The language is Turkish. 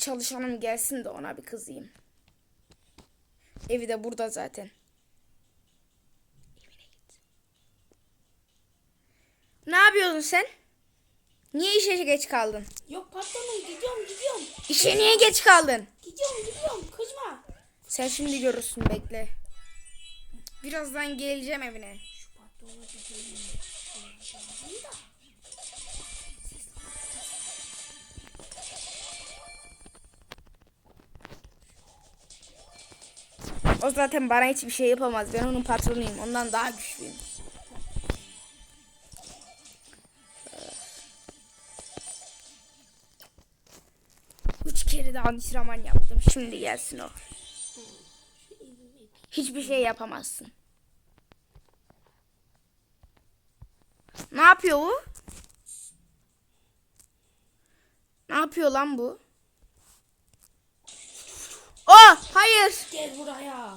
çalışanım gelsin de ona bir kızayım. Evi de burada zaten. Evine git. Ne yapıyorsun sen? Niye işe geç kaldın? Yok patronum gidiyorum gidiyorum. İşe niye geç kaldın? Gidiyorum gidiyorum kızma. Sen şimdi görürsün bekle. Birazdan geleceğim evine. Şu patronu gidiyorum. da. O zaten bana hiçbir şey yapamaz. Ben onun patronuyum. Ondan daha güçlüyüm. Üç kere de antrenman yaptım. Şimdi gelsin o. Hiçbir şey yapamazsın. Ne yapıyor bu? Ne yapıyor lan bu? Hayır. Gel buraya.